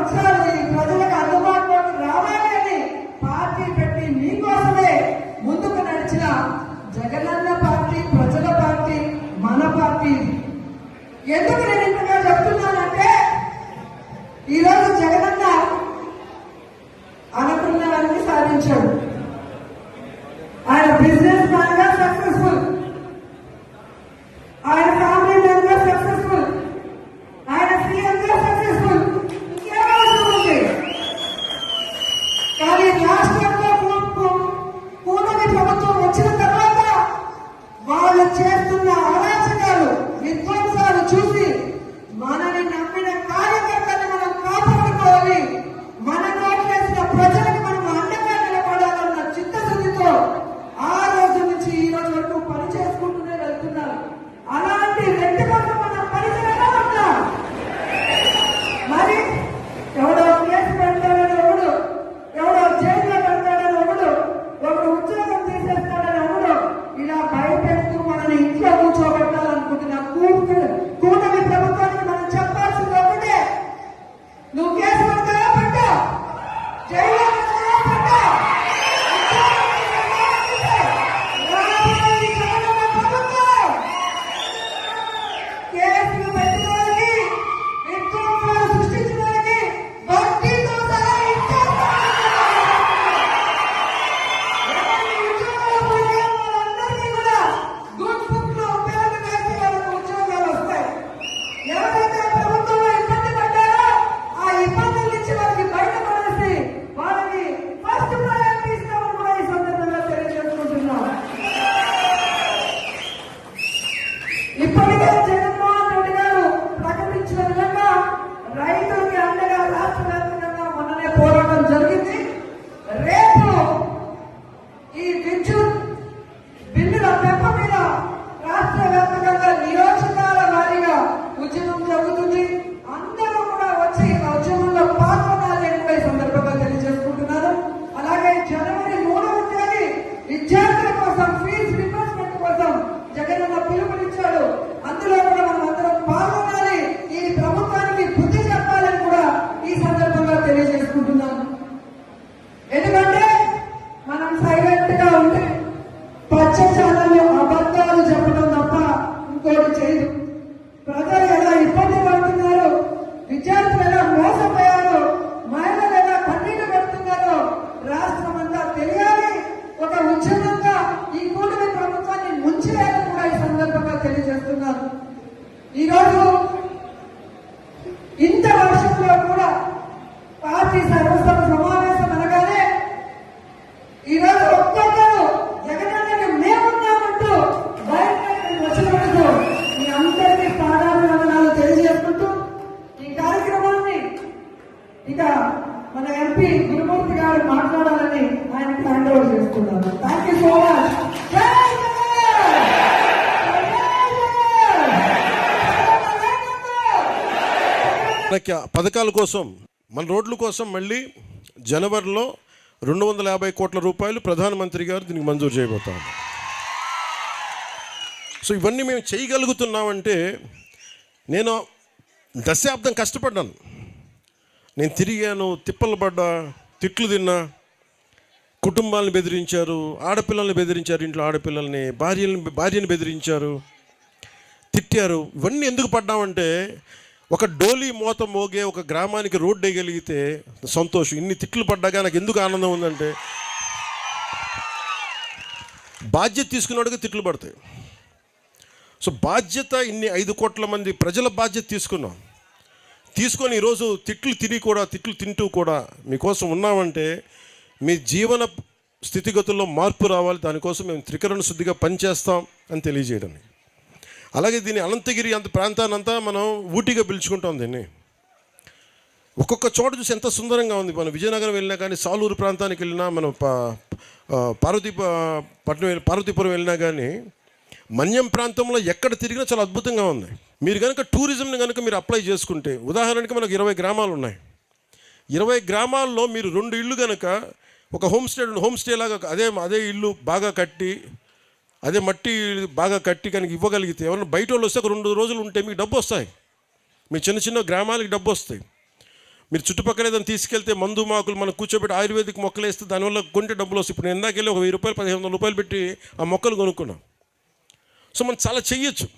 సంవత్సరాలు ప్రజలకు అందుబాటులోకి రావాలి పార్టీ పెట్టి మీకోసమే ముందుకు నడిచిన జగనన్న పార్టీ ప్రజల పార్టీ మన పార్టీ. ఎందుకు నేను ఇంతగా చెప్తున్నానంటే ఈరోజు జగనన్న అనుకున్నవన్నీ సాధించాడు. కేసు పడతాయా పట్టా జైలు మనకి పథకాల కోసం మన రోడ్ల కోసం మళ్ళీ జనవరిలో రెండు వందల యాభై కోట్ల రూపాయలు ప్రధానమంత్రి గారు దీనికి మంజూరు చేయబోతాం సో ఇవన్నీ మేము చేయగలుగుతున్నామంటే నేను దశాబ్దం కష్టపడ్డాను. నేను తిరిగాను తిప్పలు పడ్డా తిట్లు తిన్నా కుటుంబాలను బెదిరించారు ఆడపిల్లల్ని బెదిరించారు ఇంట్లో ఆడపిల్లల్ని భార్యని భార్యని బెదిరించారు తిట్టారు. ఇవన్నీ ఎందుకు పడ్డామంటే ఒక డోలీ మూత మోగే ఒక గ్రామానికి రోడ్డు వేయగలిగితే సంతోషం. ఇన్ని తిట్లు పడ్డాగా నాకు ఎందుకు ఆనందం ఉందంటే బాధ్యత తీసుకున్నాడుగా తిట్లు పడతాయి. సో బాధ్యత ఇన్ని ఐదు కోట్ల మంది ప్రజల బాధ్యత తీసుకున్నాం. తీసుకొని ఈరోజు తిట్లు తిని కూడా తిట్లు తింటూ కూడా మీకోసం ఉన్నామంటే మీ జీవన స్థితిగతుల్లో మార్పు రావాలి. దానికోసం మేము త్రికరణ శుద్ధిగా పనిచేస్తాం అని తెలియజేయడానికి అలాగే దీని అనంతగిరి అంత ప్రాంతానంతా మనం ఊటీగా పిలుచుకుంటాం దీన్ని. ఒక్కొక్క చోట చూసి ఎంత సుందరంగా ఉంది. మనం విజయనగరం వెళ్ళినా కానీ సాలూరు ప్రాంతానికి వెళ్ళినా మనం పా పార్వతీ పట్నం పార్వతీపురం వెళ్ళినా కానీ మన్యం ప్రాంతంలో ఎక్కడ తిరిగినా చాలా అద్భుతంగా ఉంది. మీరు కనుక టూరిజంని కనుక మీరు అప్లై చేసుకుంటే ఉదాహరణకి మనకు ఇరవై గ్రామాలు ఉన్నాయి. ఇరవై గ్రామాల్లో మీరు రెండు ఇళ్ళు కనుక ఒక హోమ్ స్టే హోమ్ స్టే లాగా అదే అదే ఇల్లు బాగా కట్టి అదే మట్టి బాగా కట్టి కనుక ఇవ్వగలిగితే ఎవరైనా బయట వాళ్ళు వస్తే ఒక రెండు రోజులు ఉంటే మీకు డబ్బు వస్తాయి. మీ చిన్న చిన్న గ్రామాలకి డబ్బు వస్తాయి. మీరు చుట్టుపక్కల ఏదైనా తీసుకెళ్తే మందు మాకులు మనం కూర్చోబెట్టి ఆయుర్వేదిక్ మొక్కలు వేస్తే దానివల్ల కొంటే డబ్బులు వస్తాయి. ఇప్పుడు నేను ఇందాకెళ్ళి ఒక వెయ్యి రూపాయలు పదిహేను వందల రూపాయలు పెట్టి ఆ మొక్కలు కొనుక్కున్నాం. సో మనం చాలా చెయ్యొచ్చు.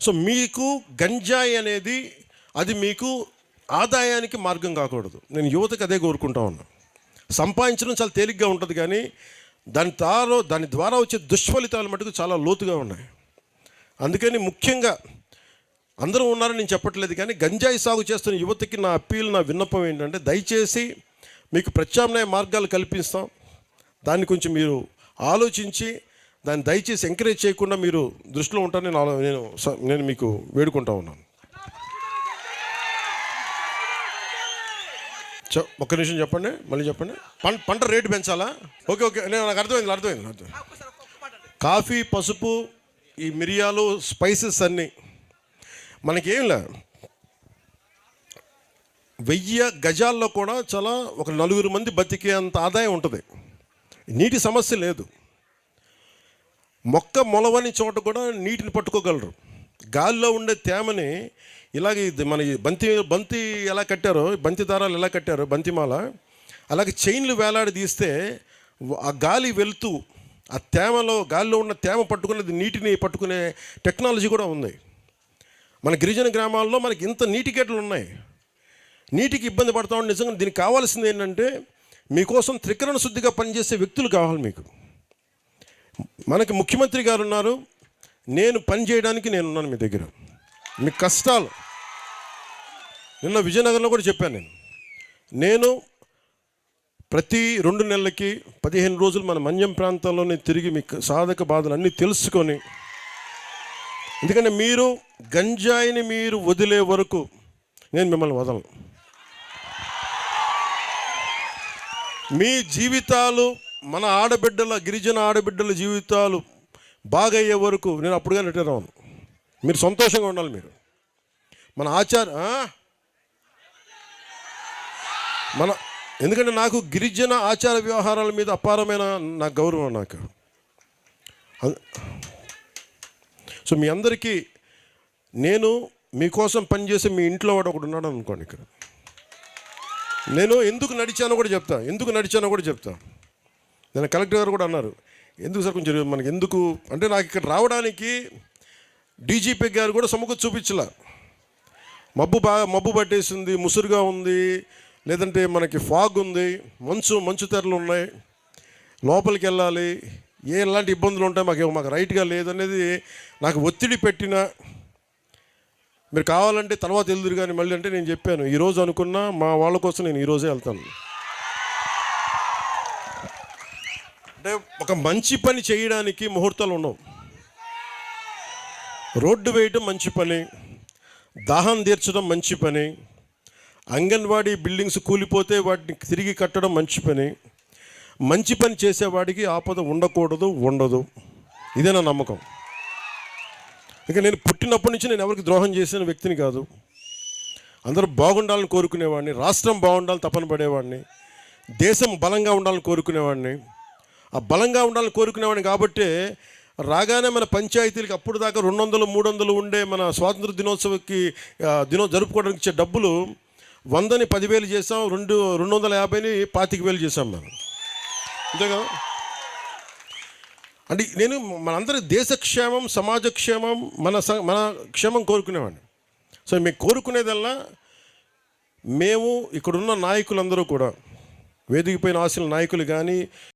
సో మీకు గంజాయి అనేది అది మీకు ఆదాయానికి మార్గం కాకూడదు. నేను యువతకు అదే కోరుకుంటా ఉన్నా. సంపాదించడం చాలా తేలిగ్గా ఉంటుంది కానీ దాని ద్వారా దాని ద్వారా వచ్చే దుష్ఫలితాలు మటుకు చాలా లోతుగా ఉన్నాయి. అందుకని ముఖ్యంగా అందరూ ఉన్నారని నేను చెప్పట్లేదు కానీ గంజాయి సాగు చేస్తున్న యువతకి నా అప్పీల్ నా విన్నపం ఏంటంటే దయచేసి మీకు ప్రత్యామ్నాయ మార్గాలు కల్పిస్తాం. దాన్ని కొంచెం మీరు ఆలోచించి దాన్ని దయచేసి ఎంకరేజ్ చేయకుండా మీరు దృష్టిలో ఉంటారని నేను నేను స- నేను మీకు వేడుకుంటా ఉన్నాను. ఒక్క నిమిషం చెప్పండి మళ్ళీ చెప్పండి. పంట పంట రేటు పెంచాలా? Okay okay. నేను నాకు అర్థమైంది అర్థమైంది అర్థమైంది. కాఫీ పసుపు ఈ మిరియాలు స్పైసెస్ అన్నీ. మనకేం లే. వెయ్యి గజాల్లో కూడా చాలా ఒక నలుగురు మంది బతికే అంత ఆదాయం ఉంటుంది. నీటి సమస్య లేదు. మొక్క మొలవని చోట కూడా నీటిని పట్టుకోగలరు. గాలిలో ఉండే తేమని ఇలాగ ఇది మన బంతి బంతి ఎలా కట్టారో బంతి దారాలు ఎలా కట్టారో బంతిమాల అలాగే చైన్లు వేలాడి తీస్తే ఆ గాలి వెళుతూ ఆ తేమలో గాలిలో ఉన్న తేమ పట్టుకునేది నీటిని పట్టుకునే టెక్నాలజీ కూడా ఉంది. మన గిరిజన గ్రామాల్లో మనకి ఇంత నీటి గేట్లు ఉన్నాయి. నీటికి ఇబ్బంది పడతా ఉంటే నిజంగా దీనికి కావాల్సింది ఏంటంటే మీకోసం త్రికరణ శుద్ధిగా పనిచేసే వ్యక్తులు కావాలి మీకు. మనకి ముఖ్యమంత్రి గారు ఉన్నారు నేను పని చేయడానికి నేను ఉన్నాను మీ దగ్గర. మీ కష్టాలు. నిన్న విజయనగరంలో కూడా చెప్పాను నేను. నేను ప్రతి రెండు నెలలకి పదిహేను రోజులు మన మన్యం ప్రాంతంలోనే తిరిగి మీ సాధక బాధలు అన్నీ తెలుసుకొని ఎందుకంటే మీరు గంజాయిని మీరు వదిలే వరకు నేను మిమ్మల్ని వదలను. మీ జీవితాలు మన ఆడబిడ్డల గిరిజన ఆడబిడ్డల జీవితాలు బాగయ్యే వరకు నేను అప్పుడుగా రిటైర్ అవ్వను. మీరు సంతోషంగా ఉండాలి మీరు. మన ఆచార మన ఎందుకంటే నాకు గిరిజన ఆచార వ్యవహారాల మీద అపారమైన నా గౌరవం నాకు. సో మీ అందరికీ నేను మీకోసం పనిచేసే మీ ఇంట్లో వాడు ఒకడు ఉన్నాడు అనుకోండి ఇక్కడ. నేను ఎందుకు నడిచానో కూడా చెప్తా ఎందుకు నడిచానో కూడా చెప్తా. నేను కలెక్టర్ గారు కూడా అన్నారు ఎందుకు సార్ కొంచెం మనకి ఎందుకు? అంటే నాకు ఇక్కడ రావడానికి డీజీపీ గారు కూడా సముఖం చూపించలా. మబ్బు బాగా మబ్బు పట్టేసింది ముసురుగా ఉంది లేదంటే మనకి ఫాగ్ ఉంది మంచు మంచు తెరలు ఉన్నాయి. లోపలికి వెళ్ళాలి. ఏ ఎలాంటి ఇబ్బందులు ఉంటాయి మాకు మాకు రైట్గా లేదనేది నాకు ఒత్తిడి పెట్టిన. మీరు కావాలంటే తర్వాత వెళ్దురు కానీ మళ్ళీ అంటే నేను చెప్పాను ఈరోజు అనుకున్నా మా వాళ్ళ కోసం నేను ఈరోజే వెళ్తాను. అంటే ఒక మంచి పని చేయడానికి ముహూర్తాలు ఉండవు. రోడ్డు వేయటం మంచి పని దాహం తీర్చడం మంచి పని అంగన్వాడీ బిల్డింగ్స్ కూలిపోతే వాటిని తిరిగి కట్టడం మంచి పని మంచి పని చేసేవాడికి ఆపద ఉండకూడదు ఉండదు. ఇదే నా నమ్మకం. ఇక నేను పుట్టినప్పటి నుంచి నేను ఎవరికి ద్రోహం చేసిన వ్యక్తిని కాదు. అందరూ బాగుండాలని కోరుకునేవాడిని రాష్ట్రం బాగుండాలని తపన పడేవాడిని దేశం బలంగా ఉండాలని కోరుకునేవాడిని ఆ బలంగా ఉండాలని కోరుకునేవాడిని కాబట్టి రాగానే మన పంచాయతీలకి అప్పుడు దాకా రెండు వందలు మూడు వందలు ఉండే మన స్వాతంత్ర దినోత్సవకి దినో జరుపుకోవడానికి ఇచ్చే డబ్బులు వందని పదివేలు చేసాం రెండు రెండు వందల యాభైని పాతిక వేలు చేసాం మనం. అంతేగా అంటే నేను మనందరి దేశ క్షేమం సమాజ క్షేమం మన స- మన క్షేమం కోరుకునేవాడిని. సో మేము కోరుకునేదల్లా మేము ఇక్కడున్న నాయకులందరూ కూడా వేదికపైన ఆశల నాయకులు కానీ